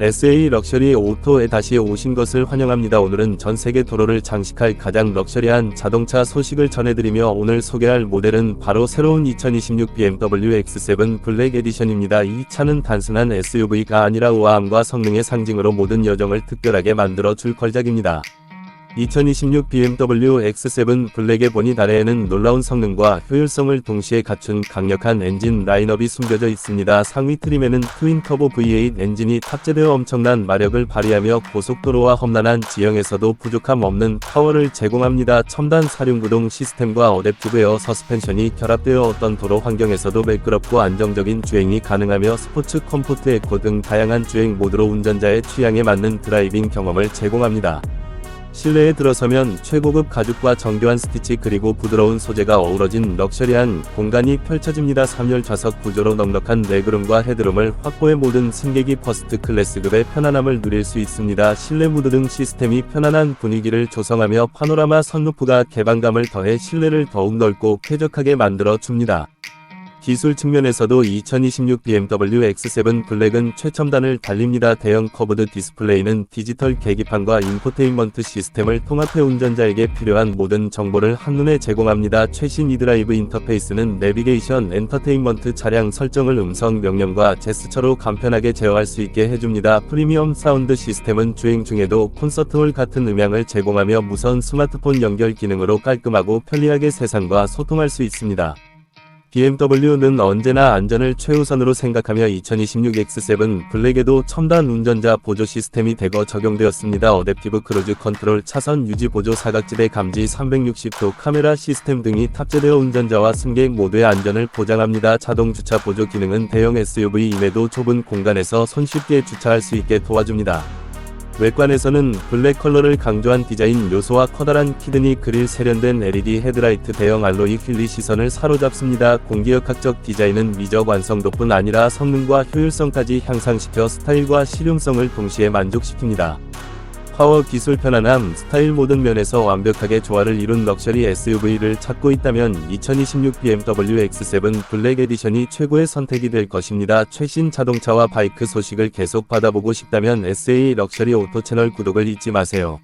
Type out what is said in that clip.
SA 럭셔리 오토에 다시 오신 것을 환영합니다. 오늘은 전 세계 도로를 장식할 가장 럭셔리한 자동차 소식을 전해드리며 오늘 소개할 모델은 바로 새로운 2026 BMW X7 블랙 에디션입니다. 이 차는 단순한 SUV가 아니라 우아함과 성능의 상징으로 모든 여정을 특별하게 만들어 줄 걸작입니다. 2026 BMW X7 블랙의 보닛 아래에는 놀라운 성능과 효율성을 동시에 갖춘 강력한 엔진 라인업이 숨겨져 있습니다. 상위 트림에는 트윈 터보 V8 엔진이 탑재되어 엄청난 마력을 발휘하며 고속도로와 험난한 지형에서도 부족함 없는 파워를 제공합니다. 첨단 사륜구동 시스템과 어댑티브 에어 서스펜션이 결합되어 어떤 도로 환경에서도 매끄럽고 안정적인 주행이 가능하며 스포츠 컴포트 에코 등 다양한 주행 모드로 운전자의 취향에 맞는 드라이빙 경험을 제공합니다. 실내에 들어서면 최고급 가죽과 정교한 스티치 그리고 부드러운 소재가 어우러진 럭셔리한 공간이 펼쳐집니다. 3열 좌석 구조로 넉넉한 레그룸과 헤드룸을 확보해 모든 승객이 퍼스트 클래스급의 편안함을 누릴 수 있습니다. 실내 무드 등 시스템이 편안한 분위기를 조성하며 파노라마 선루프가 개방감을 더해 실내를 더욱 넓고 쾌적하게 만들어 줍니다. 기술 측면에서도 2026 BMW X7 블랙은 최첨단을 달립니다. 대형 커브드 디스플레이는 디지털 계기판과 인포테인먼트 시스템을 통합해 운전자에게 필요한 모든 정보를 한눈에 제공합니다. 최신 이드라이브 인터페이스는 내비게이션, 엔터테인먼트 차량 설정을 음성 명령과 제스처로 간편하게 제어할 수 있게 해줍니다. 프리미엄 사운드 시스템은 주행 중에도 콘서트홀 같은 음향을 제공하며 무선 스마트폰 연결 기능으로 깔끔하고 편리하게 세상과 소통할 수 있습니다. BMW는 언제나 안전을 최우선으로 생각하며 2026 X7 블랙에도 첨단 운전자 보조 시스템이 대거 적용되었습니다. 어댑티브 크루즈 컨트롤, 차선 유지 보조, 사각지대 감지, 360도 카메라 시스템 등이 탑재되어 운전자와 승객 모두의 안전을 보장합니다. 자동 주차 보조 기능은 대형 SUV임에도 좁은 공간에서 손쉽게 주차할 수 있게 도와줍니다. 외관에서는 블랙 컬러를 강조한 디자인 요소와 커다란 키드니 그릴 세련된 LED 헤드라이트 대형 알로이 휠리 시선을 사로잡습니다. 공기역학적 디자인은 미적 완성도뿐 아니라 성능과 효율성까지 향상시켜 스타일과 실용성을 동시에 만족시킵니다. 파워 기술 편안함, 스타일 모든 면에서 완벽하게 조화를 이룬 럭셔리 SUV를 찾고 있다면 2026 BMW X7 블랙 에디션이 최고의 선택이 될 것입니다. 최신 자동차와 바이크 소식을 계속 받아보고 싶다면 SA 럭셔리 오토 채널 구독을 잊지 마세요.